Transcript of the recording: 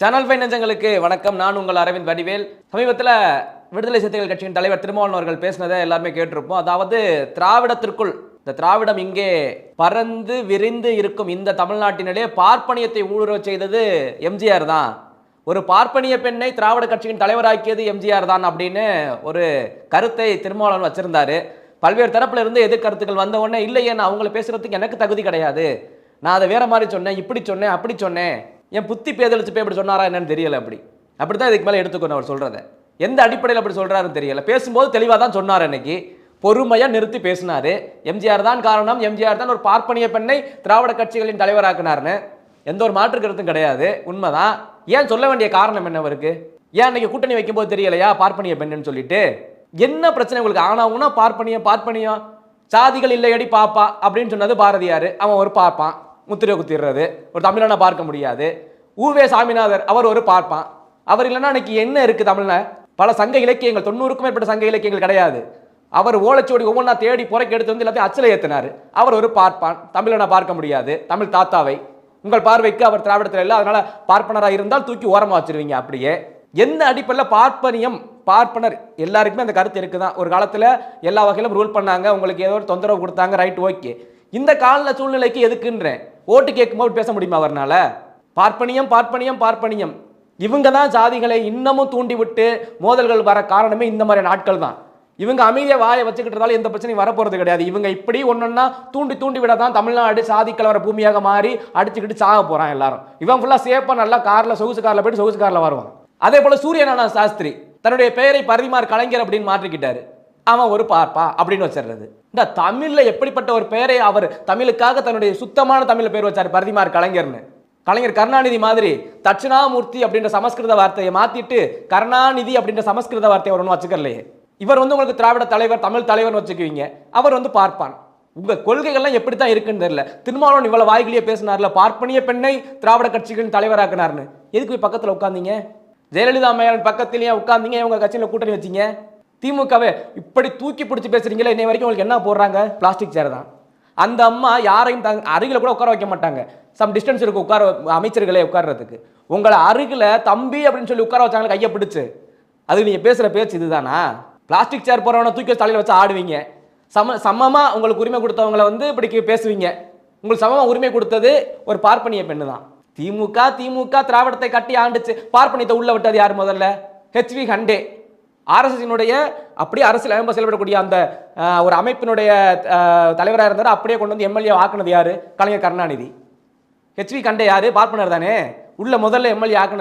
Channel fine நெஞ்சங்களுக்கு வணக்கம். நான் உங்கள் அரவிந்த் வடிவேல். சமீபத்தில் விடுதலை சிறுத்தைகள் கட்சியின் தலைவர் திருமாவளவன் அவர்கள் பேசினதை எல்லாருமே கேட்டிருப்போம். அதாவது திராவிடத்திற்குள் இந்த திராவிடம் இங்கே பறந்து விரிந்து இருக்கும் இந்த தமிழ்நாட்டினிலே பார்ப்பனியத்தை ஊடுருவ செய்தது எம்ஜிஆர் தான். ஒரு பார்ப்பனிய பெண்ணை திராவிட கட்சியின் தலைவராக்கியது எம்ஜிஆர் தான் அப்படின்னு ஒரு கருத்தை திருமாவளவன் வச்சிருந்தாரு. பல்வேறு தரப்புல இருந்து எதிர்கருத்துக்கள் வந்த உடனே இல்லையே நான் அவங்கள பேசுறதுக்கு எனக்கு தகுதி கிடையாது. நான் அதை வேற மாதிரி சொன்னேன் இப்படி சொன்னேன் அப்படி சொன்னேன். என் புத்தி பேதலிச்சு போய் இப்படி சொன்னாரா என்னன்னு தெரியல அப்படி. அப்படி தான் இதுக்கு மேலே எடுத்துக்கணும் அவர் சொல்கிறத எந்த அடிப்படையில் அப்படி சொல்கிறாருன்னு தெரியல. பேசும்போது தெளிவாக தான் சொன்னார் அன்னைக்கு. பொறுமையாக நிறுத்தி பேசினாரு. எம்ஜிஆர் தான் காரணம். எம்ஜிஆர் தான் ஒரு பார்ப்பனிய பெண்ணை திராவிட கட்சிகளின் தலைவராக்குனார்னு எந்த ஒரு மாற்று கருத்தும் கிடையாது. உண்மைதான். ஏன் சொல்ல வேண்டிய காரணம் என்ன அவருக்கு? ஏன் அன்னைக்கு கூட்டணி வைக்கும்போது தெரியலையா? பார்ப்பனிய பெண்ணுன்னு சொல்லிட்டு. என்ன பிரச்சனை உங்களுக்கு? ஆனாவுன்னா பார்ப்பனியம் பார்ப்பனியம். சாதிகள் இல்லையடி பாப்பா அப்படின்னு சொன்னது பாரதியார். அவன் ஒரு பார்ப்பான். முத்திரை குத்திடுறது. ஒரு தமிழனை பார்க்க முடியாது. ஊவே சாமிநாதர் அவர் ஒரு பார்ப்பான். அவர் இல்லைன்னா அன்னைக்கு என்ன இருக்குது தமிழ்ல? பல சங்க இலக்கியங்கள் தொண்ணூறுக்கும் மேற்பட்ட சங்க இலக்கியங்கள் கிடையாது. அவர் ஓலைச்சுவடி ஒவ்வொன்றா தேடி புறக்க எடுத்து வந்து எல்லாத்தையும் அச்சலை ஏற்றினார் அவர் ஒரு பார்ப்பான். தமிழனை பார்க்க முடியாது. தமிழ் தாத்தாவை. உங்கள் பார்வைக்கு அவர் திராவிடத்தில் இல்லை அதனால் பார்ப்பனராக இருந்தால் தூக்கி ஓரமாக வச்சிருவீங்க அப்படியே. எந்த அடிப்படையில் பார்ப்பனியம்? பார்ப்பனர் எல்லாருக்குமே அந்த கருத்து இருக்குது தான் ஒரு காலத்தில் எல்லா வகையிலும் ரூல் பண்ணாங்க. உங்களுக்கு ஏதோ ஒரு தொந்தரவு கொடுத்தாங்க ரைட் ஓகே இந்த கால சூழ்நிலைக்கு எதுக்குன்றேன்? ஓட்டு கேட்கும்போது பேச முடியுமா அவர்னால? பார்ப்பனியம் பார்ப்பனியம் பார்ப்பனியம். இவங்க தான் ஜாதிகளை இன்னமும் தூண்டிவிட்டு மோதல்கள் வர காரணமே இந்த மாதிரி நாட்கள் தான் இவங்க அமைதியை வாயை வச்சுக்கிட்டதால எந்த பிரச்சனையும் வரப்போறது கிடையாது. இவங்க இப்படி ஒன்றுன்னா தூண்டி தூண்டி விட தான் தமிழ்நாடு சாதி கலவர பூமியாக மாறி அடிச்சுக்கிட்டு சாக போகிறான் எல்லாரும். இவன் ஃபுல்லாக சேஃபாக நல்லா காரில் சொகுசு காரில் போயிட்டு சொகுசு காரில் வருவான். அதே போல் சூரியநாராயண சாஸ்திரி தன்னுடைய பெயரை பரிமார் கலைஞர் அப்படின்னு மாற்றிக்கிட்டாரு. அவன் ஒரு பார்ப்பா அப்படின்னு வச்சிடுறது. இந்த தமிழ்ல எப்படிப்பட்ட ஒரு பெயரை அவர் தமிழுக்காக தன்னுடைய சுத்தமான தமிழில் பேர் வச்சார் பரதிமார் கலைஞர்னு. கலைஞர் கருணாநிதி மாதிரி தட்சிணாமூர்த்தி அப்படின்ற சமஸ்கிருத வார்த்தையை மாத்திட்டு கருணாநிதி அப்படின்ற சமஸ்கிருத வார்த்தையை அவர் ஒன்றும் வச்சுக்கலையே. இவர் வந்து உங்களுக்கு திராவிட தலைவர் தமிழ் தலைவர்னு வச்சுக்குவீங்க. அவர் வந்து பார்ப்பான். உங்கள் கொள்கைகள்லாம் எப்படி தான் இருக்குன்னு தெரியல. திருமாவளவன் இவ்வளோ வாய்கிலேயே பேசினார்ல பார்ப்பனிய பெண்ணை திராவிட கட்சிகளின் தலைவராக்குனார்னு. எதுக்கு போய் பக்கத்தில் உட்காந்தீங்க? ஜெயலலிதா அம்மையார் பக்கத்துலேயே உட்காந்தீங்க உங்கள் கட்சியில் கூட்டணி வச்சீங்க? திமுகவே இப்படி தூக்கி பிடிச்சி பேசுறீங்களே இன்னை வரைக்கும் உங்களுக்கு என்ன போடுறாங்க? பிளாஸ்டிக் சேர் தான். அந்த அம்மா யாரையும் தங் அருகில் கூட உட்கார வைக்க மாட்டாங்க. சம் டிஸ்டன்ஸ் இருக்கு உட்கார அமைச்சர்களே உட்கார்றதுக்கு. உங்களை அருகில் தம்பி அப்படின்னு சொல்லி உட்கார வச்சாங்க கையை பிடிச்சு. அது நீங்கள் பேசுகிற பேச்சு இதுதானா? பிளாஸ்டிக் சேர் போகிறவனை தூக்கி தலையில் வச்சு ஆடுவீங்க. சம சமமாக உங்களுக்கு உரிமை கொடுத்தவங்கள வந்து இப்படி பேசுவீங்க. உங்களுக்கு சமமாக உரிமை கொடுத்தது ஒரு பார்ப்பனிய பெண்ணு தான். திமுக திமுக திராவிடத்தை கட்டி ஆண்டுச்சு. பார்ப்பனியத்தை உள்ள விட்டது யார் முதல்ல? ஹெச்வி ஹண்டே ஆர்எஸ்எஸ்னுடைய அப்படியே அரசியல் அமைப்பு செயல்படக்கூடிய அந்த ஒரு அமைப்பினுடைய தலைவராக இருந்தார். அப்படியே கொண்டு வந்து எம்எல்ஏ ஆக்குனது யாரு? கலைஞர் கருணாநிதி. ஹெச்வி கண்டே யார்? பார்ப்பனர் தானே. உள்ள முதல்ல எம்எல்ஏ ஆக்குனது